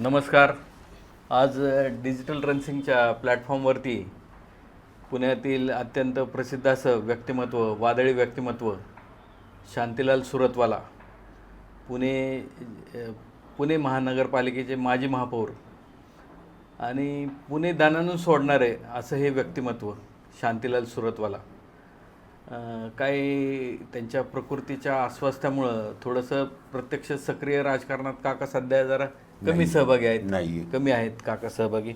नमस्कार. आज डिजिटल रनसिंगच्या प्लॅटफॉर्मवरती पुण्यातील अत्यंत प्रसिद्ध असं व्यक्तिमत्व वादळी व्यक्तिमत्व शांतीलाल सुरतवाला पुणे पुणे महानगरपालिकेचे माजी महापौर आणि पुणे दानानं सोडणारे असं हे व्यक्तिमत्व शांतीलाल सुरतवाला. काही त्यांच्या प्रकृतीच्या अस्वास्थ्यामुळं थोडंसं प्रत्यक्ष सक्रिय राजकारणात काका सध्या जरा कमी सहभागी आहेत? नाही कमी आहेत काका सहभागी?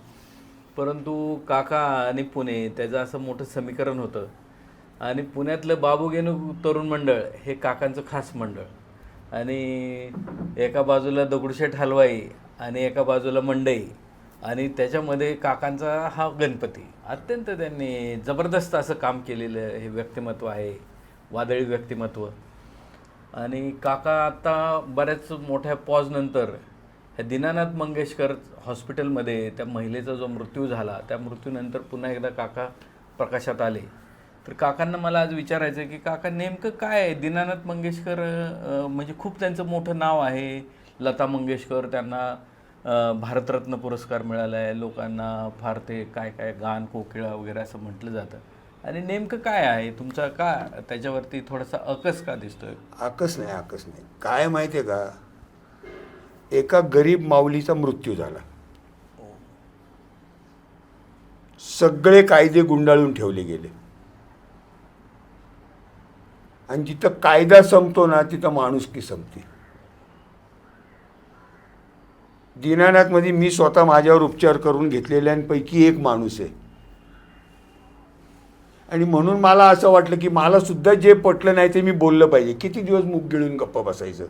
परंतु काका आणि पुणे त्याचं असं मोठं समीकरण होतं. आणि पुण्यातलं बाबूगेनू तरुण मंडळ हे काकांचं खास मंडळ. आणि एका बाजूला दगडूशेठ हलवाई आणि एका बाजूला मंडई. आणि त्याच्यामध्ये काकांचा हा गणपती. अत्यंत त्यांनी जबरदस्त असं काम केलेलं हे व्यक्तिमत्व आहे वादळी व्यक्तिमत्व. आणि काका आता बऱ्याच मोठ्या पॉजनंतर दीनानाथ मंगेशकर हॉस्पिटलमध्ये त्या महिलेचा जो मृत्यू झाला त्या मृत्यूनंतर पुन्हा एकदा काका प्रकाशात आले. तर काकांना मला आज विचारायचं आहे की काका नेमकं काय आहे? दीनानाथ मंगेशकर म्हणजे खूप त्यांचं मोठं नाव आहे. लता मंगेशकर त्यांना भारतरत्न पुरस्कार मिळाला आहे लोकांना फार ते काय काय गान कोकिळा वगैरे असं म्हटलं जातं. आणि नेमकं काय आहे? तुमचा का त्याच्यावरती थोडासा अकस का दिसतोय? आकस नाही आकस नाही. काय माहिती आहे का? एका गरीब माऊलीचा मृत्यू झाला. सगळे कायदे गुंडाळून ठेवले गेले. आणि जिथं कायदा संपतो ना तिथं माणुसकी संपते. दीनानाथमध्ये मी स्वतः माझ्यावर उपचार करून घेतलेल्यांपैकी एक माणूस आहे. आणि म्हणून मला असं वाटलं की मला सुद्धा जे पटलं नाही ते मी बोललं पाहिजे. किती दिवस मुख गिळून गप्प बसायचं?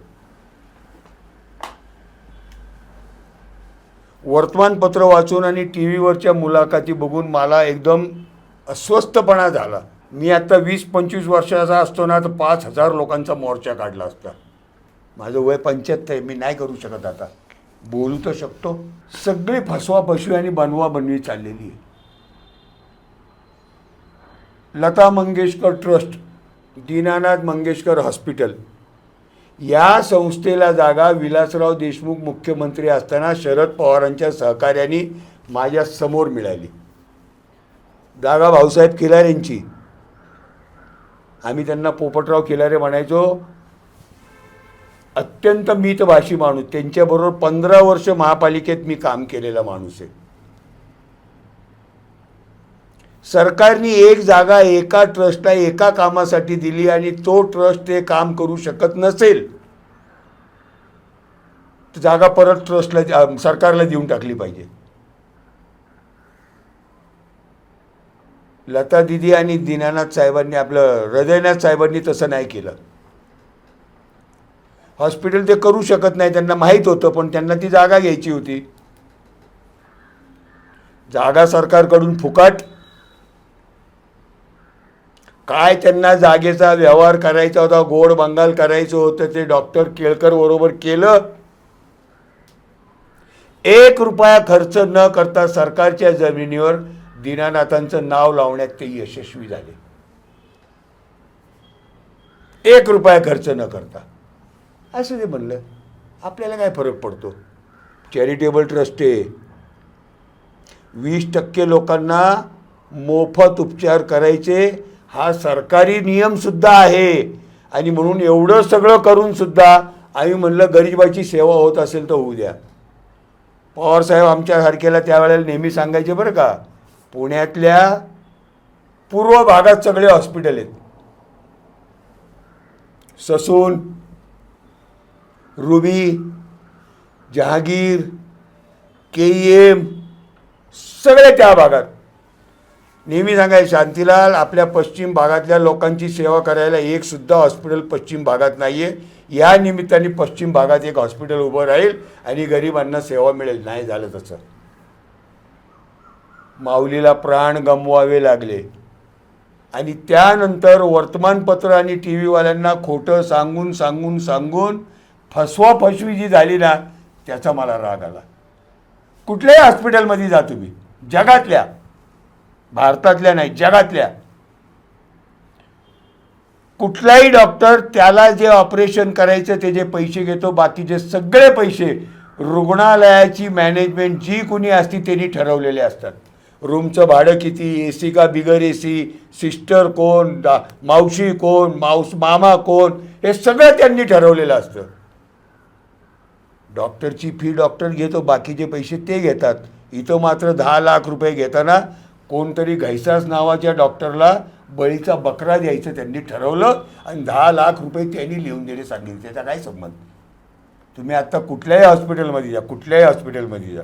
वर्तमानपत्र वाचून आणि टी व्हीवरच्या मुलाखती बघून मला एकदम अस्वस्थपणा झाला. मी आता वीस पंचवीस वर्षाचा असतो ना तर पाच हजार लोकांचा मोर्चा काढला असता. माझं वय पंच्याहत्तर आहे मी नाही करू शकत आता. बोलू तर शकतो. सगळी फसवा फसवी आणि बनवा बनवी चाललेली आहे. Lata Mangeshkar trust Dinanath Mangeshkar hospital. या संस्थेला जागा विलासराव देशमुख मुख्यमंत्री असताना शरद पवारांच्या सहकार्याने माझ्यासमोर मिळाली. जागा भाऊसाहेब किलारेंची आम्ही त्यांना पोपटराव किलारे म्हणायचो अत्यंत मितभाषी माणूस त्यांच्याबरोबर पंधरा वर्ष महापालिकेत मी काम केलेला माणूस आहे. सरकारने एक जागा एका ट्रस्टला एका कामासाठी दिली आणि तो ट्रस्ट ते काम करू शकत नसेल तर जागा परत ट्रस्टला सरकारला देऊन टाकली पाहिजे. लता दिदी आणि दीनानाथ साहेबांनी आपलं हृदयनाथ साहेबांनी तसं नाही केलं. हॉस्पिटल ते करू शकत नाही त्यांना माहीत होतं पण त्यांना ती जागा घ्यायची होती. जागा सरकारकडून फुकट काय त्यांना जागेचा व्यवहार करायचा होता गोड बंगाल करायचं होतं ते डॉक्टर केळकर बरोबर केलं. एक रुपया खर्च न करता सरकारच्या जमिनीवर दीनानाथांचं नाव लावण्यात ते यशस्वी झाले. एक रुपया खर्च न करता. असं ते म्हणलं. आपल्याला काय फरक पडतो? चॅरिटेबल ट्रस्ट आहे. वीस टक्के लोकांना मोफत उपचार करायचे हा सरकारी नियमसुद्धा आहे. आणि म्हणून एवढं सगळं करून सुद्धा आम्ही म्हणलं गरिबाची सेवा होत असेल तर होऊ द्या. पवारसाहेब आमच्या सारख्याला त्यावेळेला नेहमी सांगायचे बरं का पुण्यातल्या पूर्व भागात सगळे हॉस्पिटल आहेत. Sassoon Ruby Jehangir K M सगळे त्या भागात. नेहमी सांगायचे शांतीलाल आपल्या पश्चिम भागातल्या लोकांची सेवा करायला एकसुद्धा हॉस्पिटल पश्चिम भागात नाही आहे या निमित्ताने पश्चिम भागात एक हॉस्पिटल उभं राहील आणि गरिबांना सेवा मिळेल. नाही झालं तसं. माऊलीला प्राण गमवावे लागले. आणि त्यानंतर वर्तमानपत्र आणि टी व्हीवाल्यांना खोटं सांगून सांगून सांगून फसवा फसवी जी झाली ना त्याचा मला राग आला. कुठल्याही हॉस्पिटलमध्ये जा तुम्ही. जगातल्या. भारतातल्या नाही जगातल्या. कुठलाही डॉक्टर त्याला जे ऑपरेशन करायचं ते जे पैसे घेतो बाकीचे सगळे पैसे रुग्णालयाची मॅनेजमेंट जी कुणी असती त्यांनी ठरवलेले असतात. रूमचं भाडं किती ए सी का बिगर ए सी सिस्टर कोण दा मावशी कोण मावस मामा कोण हे सगळं त्यांनी ठरवलेलं असतं. डॉक्टरची फी डॉक्टर घेतो बाकीचे पैसे ते घेतात. इथं मात्र दहा लाख रुपये घेताना कोणतरी घैसास नावाच्या डॉक्टरला बळीचा बकरा द्यायचं त्यांनी ठरवलं आणि दहा लाख रुपये त्यांनी लिहून दिले सांगितले. त्याचा काय संबंध? तुम्ही आत्ता कुठल्याही हॉस्पिटलमध्ये जा कुठल्याही हॉस्पिटलमध्ये जा.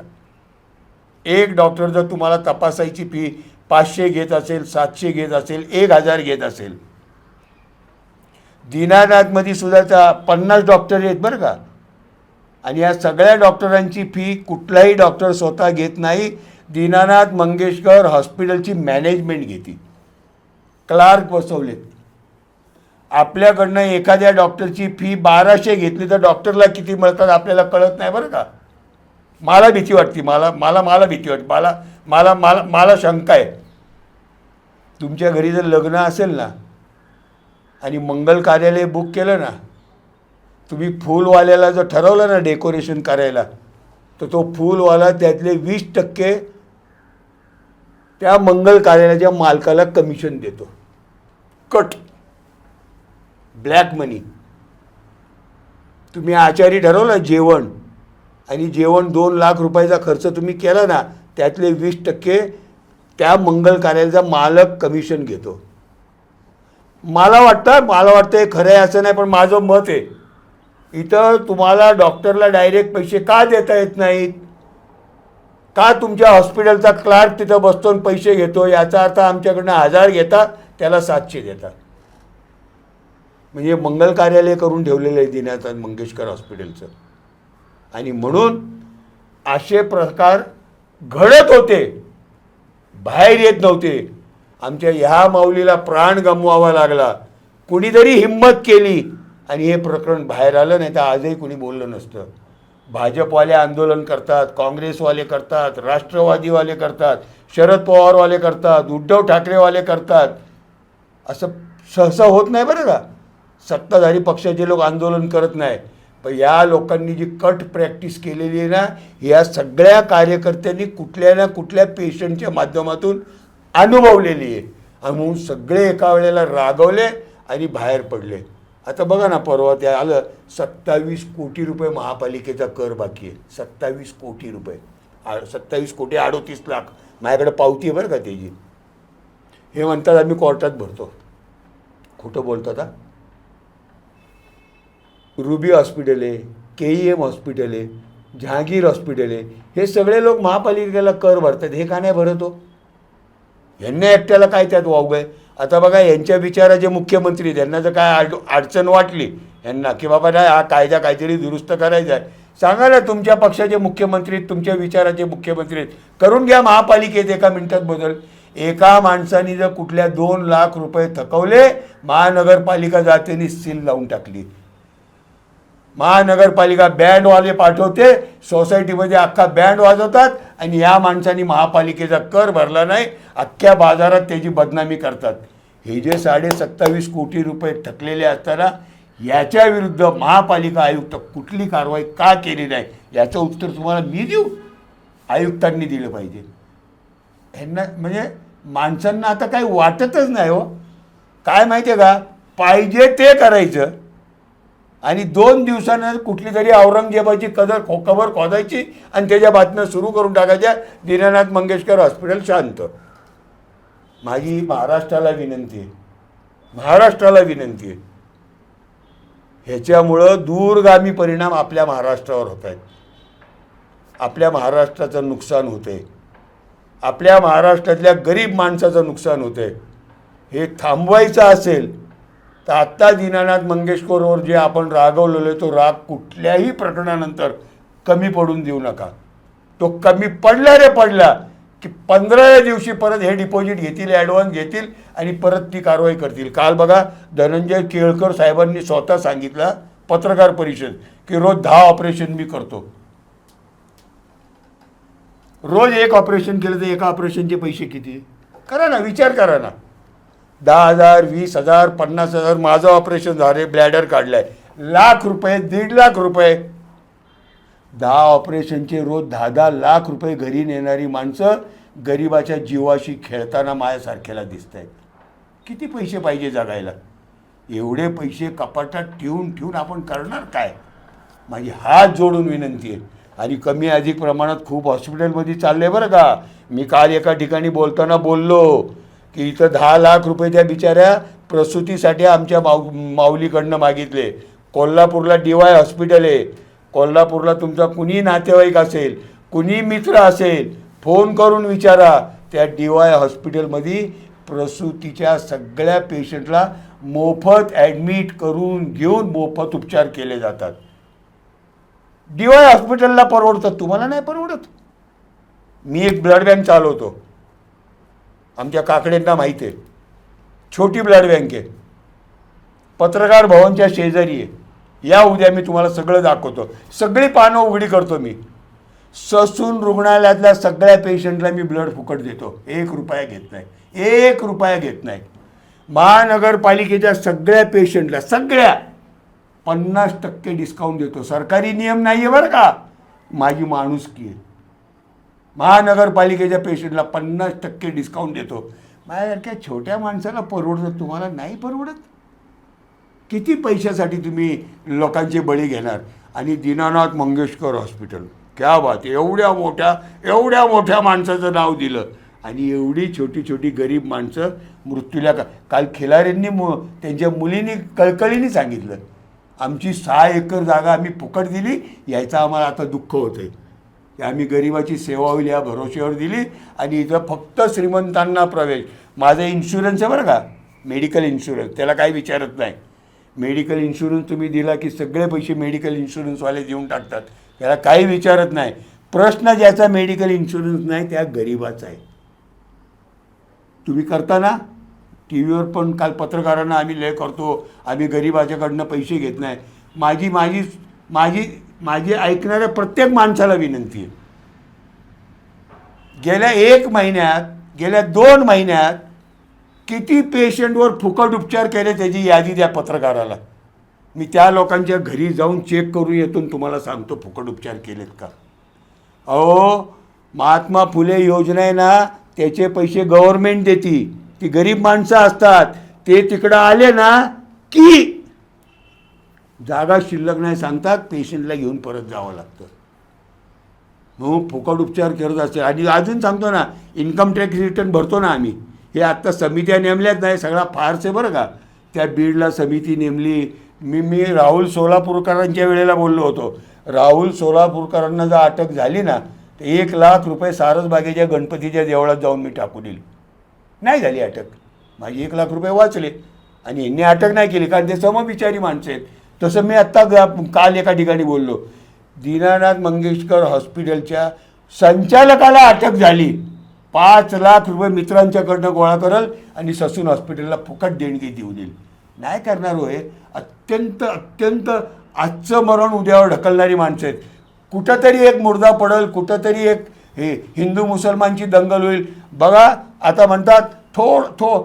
एक डॉक्टर जर तुम्हाला तपासायची फी पाचशे घेत असेल सातशे घेत असेल एक हजार घेत असेल. दीनानाथमध्ये सुद्धा त्या पन्नास डॉक्टर आहेत बरं का. आणि या सगळ्या डॉक्टरांची फी कुठलाही डॉक्टर स्वतः घेत नाही. दीनानाथ मंगेशकर हॉस्पिटलची मॅनेजमेंट घेते क्लार्क बसवलेत. आपल्याकडनं एखाद्या डॉक्टरची फी बाराशे घेतली तर डॉक्टरला किती मिळतात आपल्याला कळत नाही बरं का? मला भीती वाटते मला मला मला भीती वाटते मला मला मला मला शंका आहे. तुमच्या घरी जर लग्न असेल ना आणि मंगल कार्यालय बुक केलं ना तुम्ही फूलवाल्याला जर ठरवलं ना डेकोरेशन करायला तर तो फूलवाला त्यातले वीस टक्के त्या मंगल कार्यालयाच्या मालकाला कमिशन देतो. कट ब्लॅक मनी तुम्ही आचारी ठरवलं जेवण. आणि जेवण दोन लाख रुपयाचा खर्च तुम्ही केला ना त्यातले वीस टक्के त्या मंगल कार्यालयाचा मालक कमिशन घेतो. मला वाटतं मला वाटतं हे खरं आहे असं नाही पण माझं मत आहे. इथं तुम्हाला डॉक्टरला डायरेक्ट पैसे का देता येत नाहीत? का तुमच्या हॉस्पिटलचा क्लार्क तिथं बसतो आणि पैसे घेतो? याचा अर्थ आमच्याकडनं हजार घेता त्याला सातशे देतात. म्हणजे मंगल कार्यालय करून ठेवलेलं आहे दिनानाथ मंगेशकर हॉस्पिटलचं. आणि म्हणून असे प्रकार घडत होते. बाहेर येत नव्हते. आमच्या ह्या माऊलीला प्राण गमवावा लागला. कुणीतरी हिंमत केली आणि हे प्रकरण बाहेर आलं नाही तर आजही कुणी बोललं नसतं. भाजपवाले आंदोलन करतात काँग्रेसवाले करतात राष्ट्रवादीवाले करतात शरद पवारवाले करतात उद्धव ठाकरेवाले करतात. असं सहसा होत नाही बरं का? सत्ताधारी पक्षाचे लोक आंदोलन करत नाही. पण या लोकांनी जी कट प्रॅक्टिस केलेली आहे ना या सगळ्या कार्यकर्त्यांनी कुठल्या ना कुठल्या पेशंटच्या माध्यमातून अनुभवलेली आहे. आणि म्हणून सगळे एका वेळेला रागवले आणि बाहेर पडले. आता बघा ना परवा त्या आलं सत्तावीस कोटी रुपये महापालिकेचा कर बाकी आहे. सत्तावीस कोटी रुपये. आ सत्तावीस कोटी अडोतीस लाख. माझ्याकडे पावती आहे बरं का त्याची. हे म्हणतात आम्ही कोर्टात भरतो. खोटं बोलतात हा? रुबी हॉस्पिटल आहे के ई एम हॉस्पिटल आहे जहांगीर हॉस्पिटल आहे. हे सगळे लोक महापालिकेला कर भरतात. हे का नाही भरत हो? यांना एकट्याला काय त्यात वावगं आहे? आता बघा यांच्या विचाराचे मुख्यमंत्री त्यांना जर काय अड अडचण वाटली यांना की बाबा नाही हा कायदा काहीतरी दुरुस्त करायचा आहे. सांगा ना तुमच्या पक्षाचे मुख्यमंत्री आहेत, तुमच्या विचाराचे मुख्यमंत्री आहेत. करून घ्या महापालिकेत एका मिनिटात बदल. एका माणसाने जर कुठल्या दोन लाख रुपये थकवले महानगरपालिका जातेने सील लावून टाकली. महानगरपालिका बँडवाले पाठवते सोसायटीमध्ये अख्खा बँड वाजवतात आणि या माणसांनी महापालिकेचा कर भरला नाही अख्ख्या बाजारात त्याची बदनामी करतात. हे जे साडे सत्तावीस कोटी रुपये थकलेले असताना याच्या विरुद्ध महापालिका आयुक्त कुठली कारवाई का केली नाही याचं उत्तर तुम्हाला मी देऊ. आयुक्तांनी दिलं पाहिजे. ह्यांना म्हणजे माणसांना आता काही वाटतच नाही हो. काय माहिती आहे का? पाहिजे ते करायचं. आणि दोन दिवसानं कुठली तरी औरंगजेबाची कदर खो कबर खोदायची आणि त्याच्या बातम्या सुरू करून टाकायच्या. दीनानाथ मंगेशकर हॉस्पिटल शांत. माझी महाराष्ट्राला विनंती आहे. महाराष्ट्राला विनंती आहे. ह्याच्यामुळं दूरगामी परिणाम आपल्या महाराष्ट्रावर होत आहेत. आपल्या महाराष्ट्राचं नुकसान होतं आहे आपल्या महाराष्ट्रातल्या गरीब माणसाचं नुकसान होतं आहे हे थांबवायचं असेल तर आत्ता दीनानाथ मंगेशकरवर जे आपण रागवलेलो आहे तो राग कुठल्याही प्रकरणानंतर कमी पडून देऊ नका. तो कमी पडला रे पडला. की पंधराव्या दिवशी परत हे डिपॉझिट घेतील ॲडव्हान्स घेतील आणि परत ती कारवाई करतील. काल बघा धनंजय केळकर साहेबांनी स्वतः सांगितलं पत्रकार परिषद की रोज दहा ऑपरेशन मी करतो. रोज एक ऑपरेशन केलं तर एका ऑपरेशनचे पैसे किती? करा ना विचार करा ना. दहा हजार वीस हजार पन्नास हजार माझं ऑपरेशन झाले ब्लॅडर काढलं आहे लाख रुपये दीड लाख रुपये दहा ऑपरेशनचे रोज दहा दहा लाख रुपये घरी नेणारी माणसं गरिबाच्या जीवाशी खेळताना माझ्यासारख्याला दिसत आहेत किती पैसे पाहिजे जगायला? एवढे पैसे कपाटात ठेवून ठेवून आपण करणार काय? माझी हात जोडून विनंती आहे. आणि कमी अधिक प्रमाणात खूप हॉस्पिटलमध्ये चालले बरं का. मी काल एका ठिकाणी बोलताना बोललो की इथं दहा लाख रुपये त्या बिचाऱ्या प्रसूतीसाठी आमच्या माऊ माऊलीकडनं मागितले. कोल्हापूरला डी वाय हॉस्पिटल आहे. कोल्हापूरला तुमचा कुणी नातेवाईक असेल कुणी मित्र असेल फोन करून विचारा. त्या डी वाय हॉस्पिटलमध्ये प्रसूतीच्या सगळ्या पेशंटला मोफत ॲडमिट करून घेऊन मोफत उपचार केले जातात. डी वाय हॉस्पिटलला परवडतात तुम्हाला नाही परवडत. मी एक ब्लड बँक चालवतो. आमच्या काकड्यांना माहिती आहे. छोटी ब्लड बँक आहे. पत्रकार भवनच्या शेजारी आहे. या उद्या मी तुम्हाला सगळं दाखवतो. सगळी पानं उघडी करतो मी. ससून रुग्णालयातल्या सगळ्या पेशंटला मी ब्लड फुकट देतो. एक रुपया घेत नाही. एक रुपया घेत नाही. महानगरपालिकेच्या सगळ्या पेशंटला सगळ्या पन्नास टक्के डिस्काउंट देतो. सरकारी नियम नाही आहे बरं का? माझी माणुसकी आहे. महानगरपालिकेच्या पेशंटला पन्नास टक्के डिस्काउंट देतो. माझ्यासारख्या छोट्या माणसाला परवडतं? तुम्हाला नाही परवडत? किती पैशासाठी तुम्ही लोकांचे बळी घेणार? आणि दीनानाथ मंगेशकर हॉस्पिटल. क्या बात एवढ्या मोठ्या एवढ्या मोठ्या माणसाचं नाव दिलं. आणि एवढी छोटी छोटी गरीब माणसं मृत्यूला का काल खिलाऱ्यांनी मु त्यांच्या मुलींनी कळकळीने सांगितलं. आमची सहा एकर जागा आम्ही फुकट दिली यायचं आम्हाला आता दुःख होतं आहे की आम्ही गरिबाची सेवा होईल या भरोश्यावर दिली आणि इथं फक्त श्रीमंतांना प्रवेश. माझं इन्शुरन्स आहे बरं का? मेडिकल इन्शुरन्स त्याला काही विचारत नाही. मेडिकल इन्शुरन्स तुम्ही दिला की सगळे पैसे मेडिकल इन्शुरन्सवाले देऊन टाकतात. त्याला काही विचारत नाही. प्रश्न ज्याचा मेडिकल इन्शुरन्स नाही त्या गरिबाचा आहे. तुम्ही करता ना? टी व्हीवर पण काल पत्रकारांना आम्ही लय करतो. आम्ही गरिबाच्याकडनं पैसे घेत नाही. माझी माझी माझी माझी ऐकणाऱ्या प्रत्येक माणसाला विनंती आहे. गेल्या एक महिन्यात गेल्या दोन महिन्यात किती पेशंटवर फुकट उपचार केले त्याची यादी द्या पत्रकाराला. मी त्या लोकांच्या घरी जाऊन चेक करून येतून तुम्हाला सांगतो फुकट उपचार केलेत का. अहो महात्मा फुले योजना आहे ना त्याचे पैसे गव्हर्मेंट देती. ती गरीब माणसं असतात. ते तिकडं आले ना की? जागा शिल्लक नाही सांगतात पेशंटला घेऊन परत जावं लागतं. मग फुकट उपचार करत असते. आणि अजून सांगतो ना इन्कम टॅक्स रिटर्न भरतो ना आम्ही. हे आत्ता समित्या नेमल्याच नाही सगळा फारसे आहे बरं का. त्या बीडला समिती नेमली. मी मी राहुल सोलापूरकरांच्या वेळेला बोललो होतो. राहुल सोलापूरकरांना जर अटक झाली ना तर एक लाख रुपये सारसबागेच्या गणपतीच्या देवळात जाऊन मी टाकू दिली. नाही झाली अटक. माझी एक लाख रुपये वाचले. आणि यांनी अटक नाही केली कारण ते समविचारी माणसं आहेत. तसं मी आत्ता काल एका ठिकाणी बोललो. दीनानाथ मंगेशकर हॉस्पिटलच्या संचालकाला अटक झाली. पाच लाख रुपये मित्रांच्याकडनं गोळा करल आणि ससून हॉस्पिटलला फुकट देणगी देऊ देईल. नाही करणार होय. अत्यंत अत्यंत आजचं मरण उद्यावर ढकलणारी माणसं आहेत. कुठंतरी एक मुर्दा पडल कुठंतरी एक हे हिंदू मुसलमानची दंगल होईल. बघा आता म्हणतात थोड थो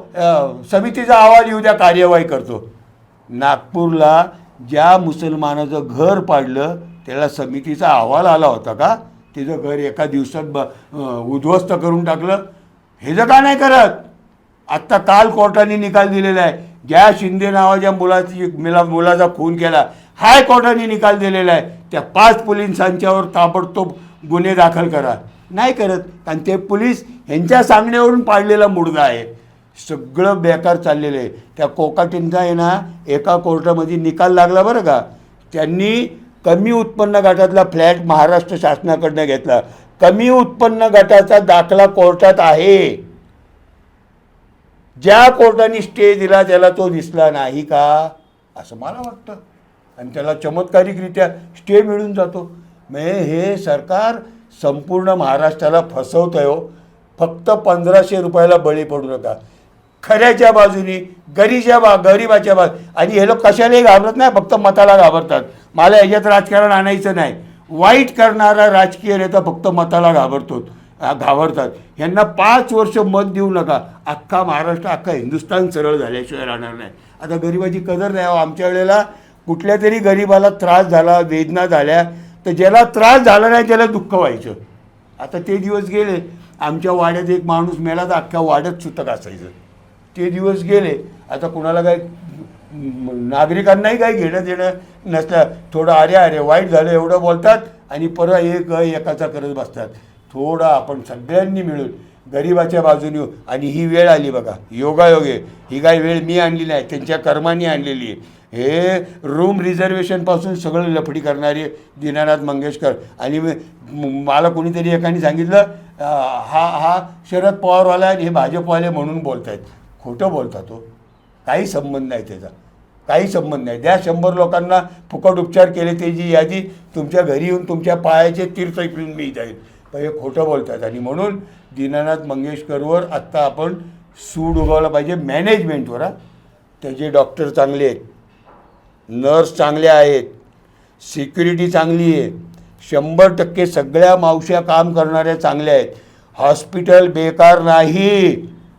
समितीचा अहवाल येऊ द्या कार्यवाही करतो. नागपूरला ज्या मुसलमानाचं घर पाडलं त्याला समितीचा अहवाल आला होता का? तिचं घर एका दिवसात ब उद्ध्वस्त करून टाकलं. हे जर का नाही करत आत्ता काल कोर्टाने निकाल दिलेला आहे. ज्या शिंदे नावाच्या मुलाची मिला मुलाचा खून केला हाय कोर्टाने निकाल दिलेला आहे. त्या पाच पोलिसांच्यावर ताबडतोब गुन्हे दाखल करा. नाही करत. कारण ते पोलीस ह्यांच्या सांगण्यावरून पाडलेला मुडदा आहे. सगळं बेकार चाललेलं आहे. त्या कोकाटींचा आहे ना एका कोर्टामध्ये निकाल लागला बरं का. त्यांनी कमी उत्पन्न गटातला फ्लॅट महाराष्ट्र शासनाकडनं घेतला. कमी उत्पन्न गटाचा दाखला कोर्टात आहे. ज्या कोर्टाने स्टे दिला त्याला तो दिसला नाही का? असं मला वाटतं. आणि त्याला चमत्कारिकरित्या स्टे मिळून जातो. म्हणजे हे सरकार संपूर्ण महाराष्ट्राला फसवतं हो. फक्त पंधराशे रुपयाला बळी पडू नका. खऱ्याच्या बाजूने गरीच्या बा गरिबाच्या बाजू आणि हे लोक कशालाही घाबरत नाही फक्त मताला घाबरतात. मला याच्यात राजकारण आणायचं नाही. वाईट करणारा राजकीय नेता फक्त मताला घाबरतो घाबरतात. यांना पाच वर्ष मत देऊ नका. अख्खा महाराष्ट्र अख्खा हिंदुस्थान सरळ झाल्याशिवाय राहणार नाही. आता गरिबाची कदर नाही. आमच्या वेळेला कुठल्या तरी गरिबाला त्रास झाला वेदना झाल्या तर ज्याला त्रास झाला नाही त्याला दुःख व्हायचं. आता ते दिवस गेले. आमच्या वाड्यात एक माणूस मेला तर अख्ख्या वाड्यात सुतक असायचं. ते दिवस गेले आता कुणाला काय नागरिकांनाही काही घेणं देणं नसलं थोडं अरे अरे वाईट झालं एवढं बोलतात आणि परवा एक एकाचा करत बसतात. थोडं आपण सगळ्यांनी मिळून गरिबाच्या बाजूने येऊ. आणि ही वेळ आली बघा योगायोगे ही काही वेळ मी आणली नाही त्यांच्या कर्माने आणलेली आहे. हे रूम रिझर्वेशनपासून सगळं लफडी करणारे दीनानाथ मंगेशकर. आणि मला कोणीतरी एकाने सांगितलं हा हा शरद पवारवाला आणि हे भाजपवाले म्हणून बोलत आहेत खोटं बोलतात तो. काही संबंध नाही त्याचा. काही संबंध नाही. ज्या शंभर लोकांना फुकट उपचार केले त्याची यादी तुमच्या घरी येऊन तुमच्या पायाचे तीर्थ पिऊन मी जाईल. पण हे खोटं बोलतात. आणि म्हणून दीनानाथ मंगेशकरवर आत्ता आपण सूड उगवला पाहिजे मॅनेजमेंटवर हा. त्याचे डॉक्टर चांगले आहेत. नर्स चांगल्या आहेत. सिक्युरिटी चांगली आहे. शंभर टक्के सगळ्या मावश्या काम करणाऱ्या चांगल्या आहेत. हॉस्पिटल बेकार नाही.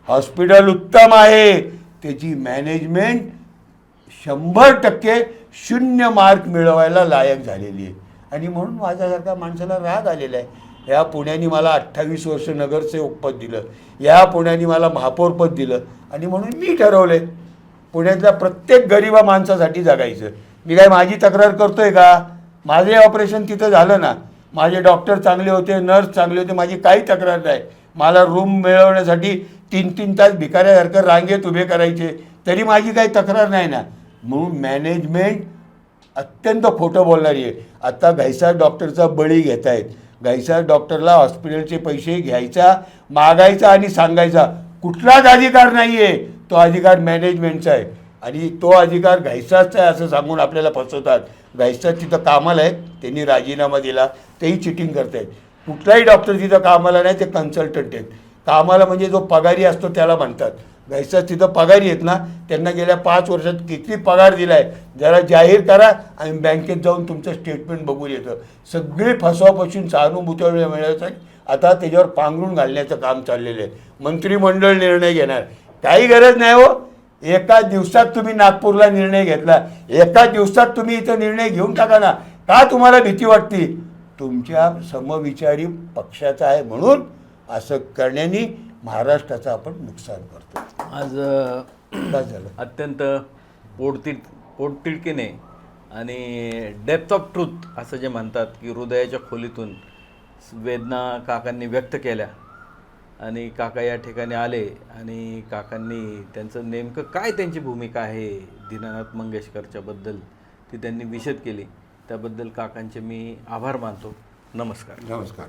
हॉस्पिटल उत्तम आहे. त्याची मॅनेजमेंट शंभर टक्के शून्य मार्क मिळवायला लायक झालेली आहे. आणि म्हणून माझ्यासारख्या माणसाला राग आलेला आहे. या पुण्याने मला अठ्ठावीस वर्ष नगरसेवक पद दिलं. या पुण्याने मला महापौरपद दिलं. आणि म्हणून मी ठरवलं आहे पुण्यातल्या प्रत्येक गरिबा माणसासाठी जगायचं. मी काय माझी तक्रार करतोय का? माझे ऑपरेशन तिथं झालं ना. माझे डॉक्टर चांगले होते नर्स चांगले होते माझी काही तक्रार नाही. मला रूम मिळवण्यासाठी तीन तीन तास भिकाऱ्यासारखं रांगेत उभे करायचे. तरी माझी काही तक्रार नाही ना. म्हणून मॅनेजमेंट अत्यंत खोटं बोलणारी आहे. आत्ता घैसा डॉक्टरचा बळी घेत आहेत घैसा डॉक्टरला हॉस्पिटलचे पैसे घ्यायचा मागायचा आणि सांगायचा. कुठलाच अधिकार नाही आहे तो अधिकार मॅनेजमेंटचा आहे. आणि तो अधिकार घैसाचा आहे असं सांगून आपल्याला फसवतात. घ्यायचा तिथं कामाला आहेत. त्यांनी राजीनामा दिला. तेही चिटिंग करत आहेत कुठलाही डॉक्टर तिथं कामाला नाही. ते कन्सल्टंट आहेत. कामाला म्हणजे जो पगारी असतो त्याला म्हणतात. घ्यायचा तिथं पगारी आहेत ना त्यांना गेल्या पाच वर्षात किती पगार दिला आहे जरा जाहीर करा आणि बँकेत जाऊन तुमचं स्टेटमेंट बघून येतं. सगळी फसवापासून सहानुभूती मिळवायचं आता त्याच्यावर पांघरून घालण्याचं काम चाललेलं आहे. मंत्रिमंडळ निर्णय घेणार. काही गरज नाही हो. एका दिवसात तुम्ही नागपूरला निर्णय घेतला. एका दिवसात तुम्ही इथं निर्णय घेऊन टाका ना. का तुम्हाला भीती वाटते? तुमच्या समविचारी पक्षाचा आहे म्हणून असं करण्याने महाराष्ट्राचं आपण नुकसान करतो. आज बस झालं? अत्यंत पोटतिड पोटतिडकीने आणि डेप्थ ऑफ ट्रूथ असं जे म्हणतात की हृदयाच्या खोलीतून वेदना काकांनी व्यक्त केल्या आणि काका या ठिकाणी आले आणि काकांनी त्यांचं नेमकं काय त्यांची भूमिका आहे दीनानाथ मंगेशकरच्या बद्दल ती त्यांनी विशद केली. त्याबद्दल काकांचे मी आभार मानतो. नमस्कार. नमस्कार.